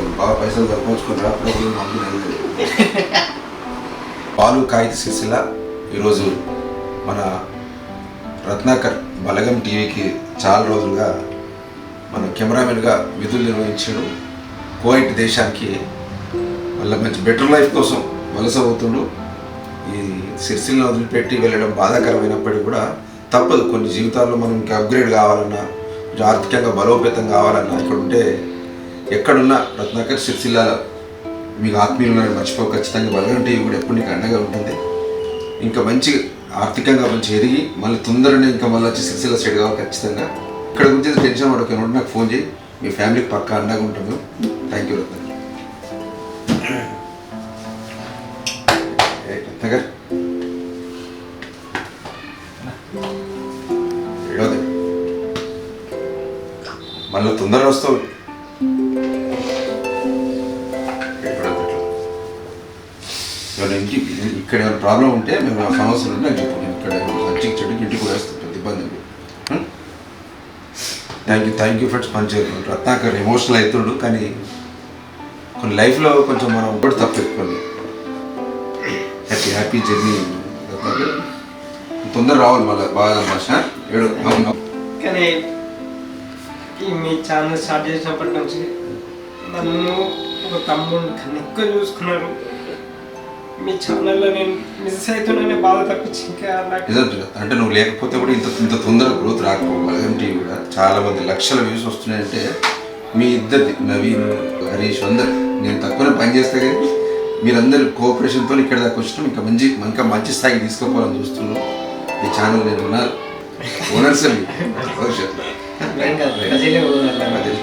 బాగా పైసలు సంపాదించుకుని అప్పుడప్పుడు నమ్ముకునేది పాలు కాగిత సిరిసిల ఈరోజు మన రత్నాకర్ బలగం టీవీకి చాలా రోజులుగా మన కెమెరామెన్గా విధులు నిర్వహించాడు. కోయిట్ దేశానికి మళ్ళీ మంచి బెటర్ లైఫ్ కోసం వలస అవుతుండు ఈ సిరిసిల్ని వదిలిపెట్టి వెళ్ళడం బాధాకరమైనప్పటికీ కూడా తప్పదు. కొన్ని జీవితాల్లో మనం ఇంకా అప్గ్రేడ్ కావాలన్నా ఆర్థికంగా బలోపేతం కావాలన్నా ఇక్కడ ఉంటే ఎక్కడున్నా రత్నాకర్ సిరిసిల్లాలో మీకు ఆత్మీయులు మర్చిపో ఖచ్చితంగా బలగం టీవీ కూడా ఎప్పుడు నీకు అండగా ఉంటుంది. ఇంకా మంచి ఆర్థికంగా మంచి ఎదిగి మళ్ళీ తొందరనే ఇంకా మళ్ళీ వచ్చి సిరిసిల్ల సెట్ కావాలి ఖచ్చితంగా ఇక్కడ గురించి టెన్షన్ పడక నాకు ఫోన్ చేయి. మీ ఫ్యామిలీకి పక్కా అండగా ఉంటాము. థ్యాంక్ యూ రత్న రత్నగర్ మళ్ళీ తొందరగా వస్తావు. ఇంటి ఇక్కడ ఏమైనా ప్రాబ్లం ఉంటే మేము ఆ సమస్యలు ఉంటే నాకు చెప్పు ఇక్కడ మంచికి చెడుకి ఇంటికి కూడా వేస్తాను ఇబ్బంది thank you thank you friends పనిచేయడం రత్నాకర్ ఎమోషనల్ అవుతుండు కానీ కొన్ని లైఫ్లో కొంచెం మనం కూడా తప్పు హ్యాపీ హ్యాపీ జర్నీ రత్నాకర్ తొందర రావాలి మళ్ళీ బాగా భాష ఏడు అవును. కానీ ఈ మీ ఛానల్ స్టార్ట్ చేసినప్పటి నుంచి నన్ను ఒక తమ్ముడు కన్నా చూసుకున్నారు. మీ ఛానల్లో నేను మిస్ అవుతున్నానే బాధ తప్పించి ఇంకా అంటే నువ్వు లేకపోతే కూడా ఇంత ఇంత తొందర గ్రోత్ రాకపోవాలి టీవీ కూడా చాలా మంది లక్షల వ్యూస్ వస్తున్నాయంటే మీ ఇద్దరిది నవీన్ హరీష్ అందరు. నేను తక్కువనే పని చేస్తే కానీ మీరందరూ కోఆపరేషన్తో ఇక్కడ దాకా వచ్చినాం. ఇంకా మంచి ఇంకా మంచి స్థాయికి తీసుకోవాలని చూస్తున్నాం. ఈ ఛానల్ నేను ఉన్నారు. ഉണർച്ചം അതിൽ